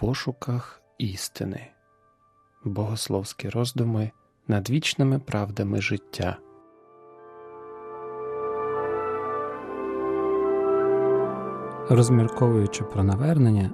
пошуках істини, богословські роздуми над вічними правдами життя. Розмірковуючи про навернення,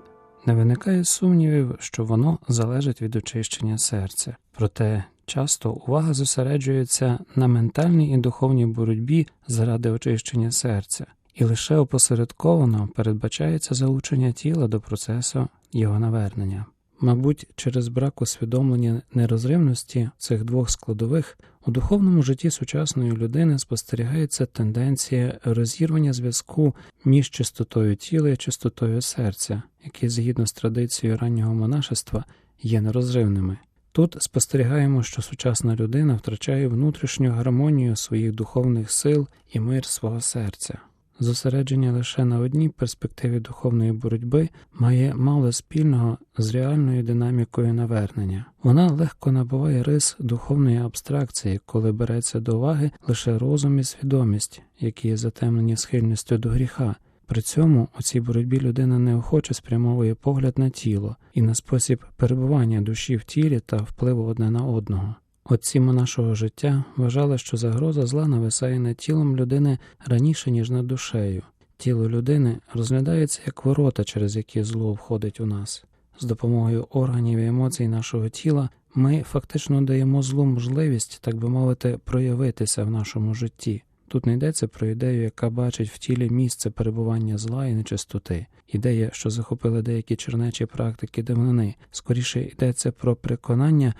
не виникає сумнівів, що воно залежить від очищення серця, проте часто увага зосереджується на ментальній і духовній боротьбі заради очищення серця, і лише опосередковано передбачається залучення тіла до процесу його навернення. Мабуть, через брак усвідомлення нерозривності цих двох складових у духовному житті сучасної людини спостерігається тенденція розірвання зв'язку між чистотою тіла і чистотою серця, які згідно з традицією раннього монашества є нерозривними. Тут спостерігаємо, що сучасна людина втрачає внутрішню гармонію своїх духовних сил і мир свого серця. Зосередження лише на одній перспективі духовної боротьби має мало спільного з реальною динамікою навернення. Вона легко набуває рис духовної абстракції, коли береться до уваги лише розум і свідомість, які є затемнені схильністю до гріха. При цьому у цій боротьбі людина неохоче спрямовує погляд на тіло і на спосіб перебування душі в тілі та впливу одне на одного. Отці нашого життя вважали, що загроза зла нависає над тілом людини раніше, ніж над душею. Тіло людини розглядається як ворота, через які зло входить у нас. З допомогою органів і емоцій нашого тіла ми фактично даємо злу можливість, так би мовити, проявитися в нашому житті. Тут не йдеться про ідею, яка бачить в тілі місце перебування зла і нечистоти, ідея, що захопили деякі чернечі практики давнини, скоріше йдеться про переконання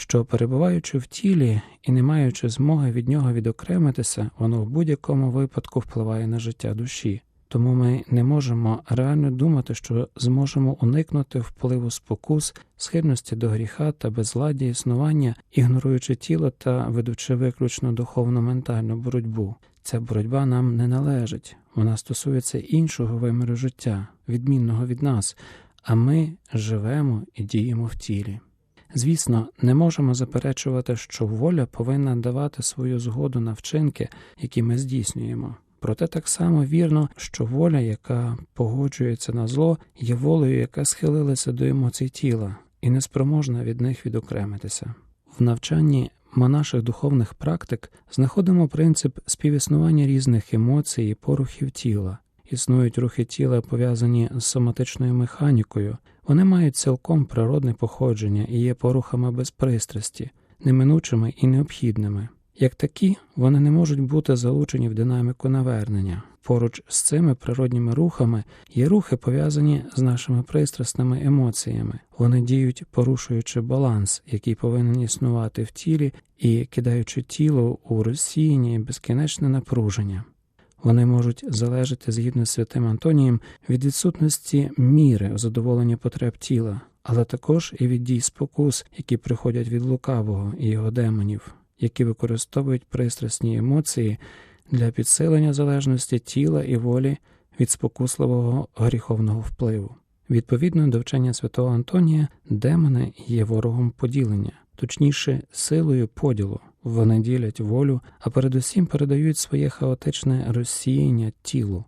що, перебуваючи в тілі і не маючи змоги від нього відокремитися, воно в будь-якому випадку впливає на життя душі. Тому ми не можемо реально думати, що зможемо уникнути впливу спокус, схильності до гріха та безладі існування, ігноруючи тіло та ведучи виключно духовно ментальну боротьбу. Ця боротьба нам не належить, вона стосується іншого виміру життя, відмінного від нас, а ми живемо і діємо в тілі. Звісно, не можемо заперечувати, що воля повинна давати свою згоду на вчинки, які ми здійснюємо. Проте так само вірно, що воля, яка погоджується на зло, є волею, яка схилилася до емоцій тіла, і неспроможна від них відокремитися. В навчанні наших духовних практик знаходимо принцип співіснування різних емоцій і порухів тіла. Існують рухи тіла пов'язані з соматичною механікою, вони мають цілком природне походження і є порухами без пристрасті, неминучими і необхідними. Як такі, вони не можуть бути залучені в динаміку навернення. Поруч з цими природніми рухами є рухи, пов'язані з нашими пристрасними емоціями. Вони діють, порушуючи баланс, який повинен існувати в тілі, і кидаючи тіло у розсіяння і безкінечне напруження. Вони можуть залежати згідно з святим Антонієм від відсутності міри задоволення потреб тіла, але також і від дій спокус, які приходять від лукавого і його демонів, які використовують пристрасні емоції для підсилення залежності тіла і волі від спокусливого гріховного впливу. Відповідно до вчення святого Антонія, демони є ворогом поділення, точніше, силою поділу. Вони ділять волю, а передусім передають своє хаотичне розсіяння тілу.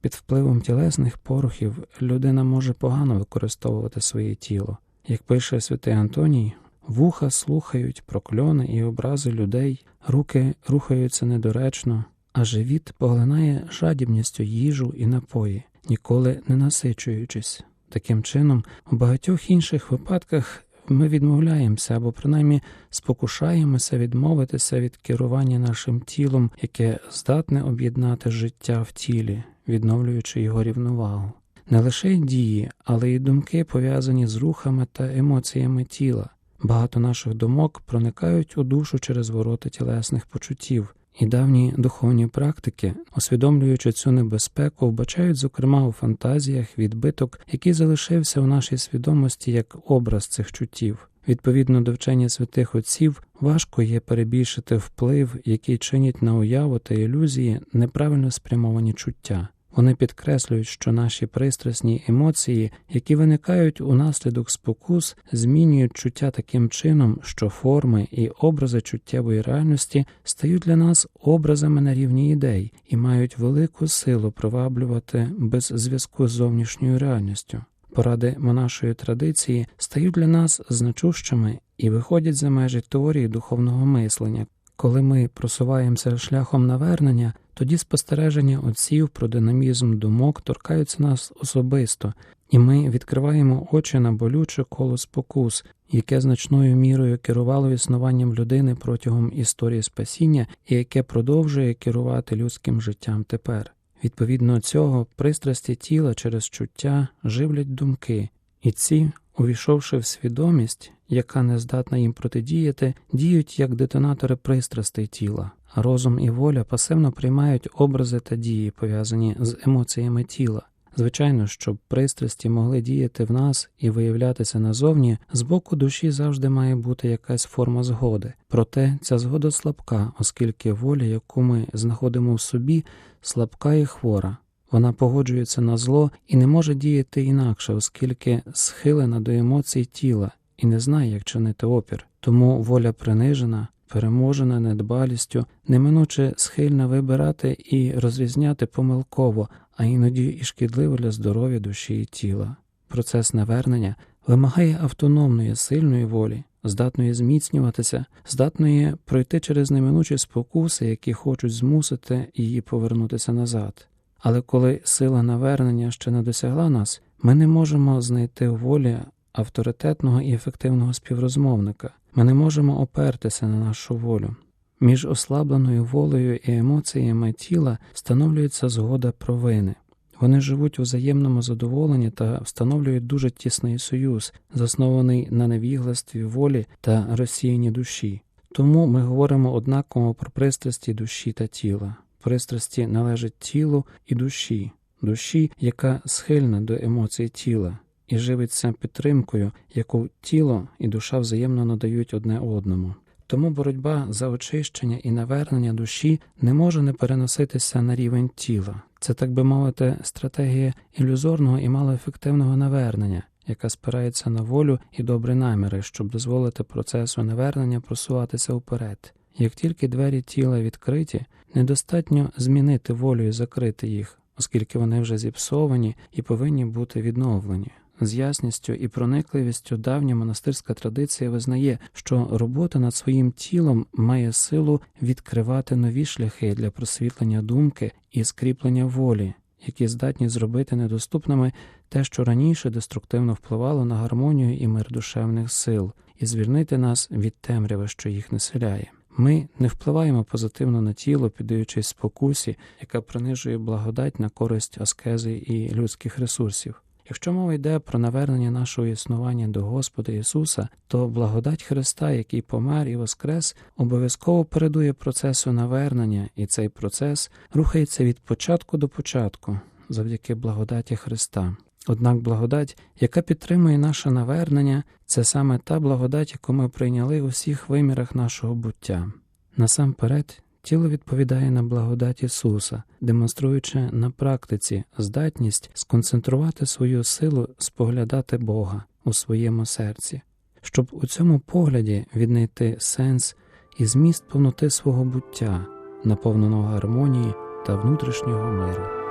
Під впливом тілесних порухів людина може погано використовувати своє тіло. Як пише святий Антоній, вуха слухають прокльони і образи людей, руки рухаються недоречно, а живіт поглинає жадібністю їжу і напої, ніколи не насичуючись. Таким чином, у багатьох інших випадках ми відмовляємося або принаймні спокушаємося відмовитися від керування нашим тілом, яке здатне об'єднати життя в тілі, відновлюючи його рівновагу. Не лише дії, але й думки пов'язані з рухами та емоціями тіла. Багато наших думок проникають у душу через ворота тілесних почуттів. І давні духовні практики, усвідомлюючи цю небезпеку, вбачають, зокрема, у фантазіях відбиток, який залишився у нашій свідомості як образ цих чуттів. Відповідно до вчення святих отців, важко є перебільшити вплив, який чинять на уяву та ілюзії неправильно спрямовані чуття. Вони підкреслюють, що наші пристрасні емоції, які виникають унаслідок спокус, змінюють чуття таким чином, що форми і образи чуттєвої реальності стають для нас образами на рівні ідей і мають велику силу приваблювати без зв'язку з зовнішньою реальністю. Поради монашої традиції стають для нас значущими і виходять за межі теорії духовного мислення. Коли ми просуваємося шляхом навернення, тоді спостереження отців про динамізм думок торкаються нас особисто, і ми відкриваємо очі на болюче коло спокус, яке значною мірою керувало існуванням людини протягом історії спасіння і яке продовжує керувати людським життям тепер. Відповідно цього, пристрасті тіла через чуття живлять думки, і ці, увійшовши в свідомість, яка не здатна їм протидіяти, діють як детонатори пристрастей тіла, розум і воля пасивно приймають образи та дії, пов'язані з емоціями тіла. Звичайно, щоб пристрасті могли діяти в нас і виявлятися назовні, з боку душі завжди має бути якась форма згоди. Проте ця згода слабка, оскільки воля, яку ми знаходимо в собі, слабка і хвора. Вона погоджується на зло і не може діяти інакше, оскільки схилена до емоцій тіла і не знає, як чинити опір. Тому воля принижена, переможена недбалістю, неминуче схильна вибирати і розрізняти помилково, а іноді і шкідливо для здоров'я душі і тіла. Процес навернення вимагає автономної, сильної волі, здатної зміцнюватися, здатної пройти через неминучі спокуси, які хочуть змусити її повернутися назад. Але коли сила навернення ще не досягла нас, ми не можемо знайти волі авторитетного і ефективного співрозмовника. Ми не можемо опертися на нашу волю. Між ослабленою волею і емоціями тіла встановлюється згода провини. Вони живуть у взаємному задоволенні та встановлюють дуже тісний союз, заснований на невігластві волі та розсіянні душі. Тому ми говоримо однаково про пристрасті душі та тіла. Пристрасті належать тілу і душі, душі, яка схильна до емоцій тіла, і живиться підтримкою, яку тіло і душа взаємно надають одне одному. Тому боротьба за очищення і навернення душі не може не переноситися на рівень тіла. Це, так би мовити, стратегія ілюзорного і малоефективного навернення, яка спирається на волю і добрі наміри, щоб дозволити процесу навернення просуватися вперед. Як тільки двері тіла відкриті, недостатньо змінити волю і закрити їх, оскільки вони вже зіпсовані і повинні бути відновлені. З ясністю і проникливістю давня монастирська традиція визнає, що робота над своїм тілом має силу відкривати нові шляхи для просвітлення думки і скріплення волі, які здатні зробити недоступними те, що раніше деструктивно впливало на гармонію і мир душевних сил, і звільнити нас від темряви, що їх населяє. Ми не впливаємо позитивно на тіло, піддаючись спокусі, яка принижує благодать на користь аскези і людських ресурсів. Якщо мова йде про навернення нашого існування до Господа Ісуса, то благодать Христа, який помер і воскрес, обов'язково передує процесу навернення, і цей процес рухається від початку до початку завдяки благодаті Христа. Однак благодать, яка підтримує наше навернення, це саме та благодать, яку ми прийняли у всіх вимірах нашого буття. Насамперед, тіло відповідає на благодать Ісуса, демонструючи на практиці здатність сконцентрувати свою силу, споглядати Бога у своєму серці, щоб у цьому погляді віднайти сенс і зміст повноти свого буття, наповненого гармонії та внутрішнього миру.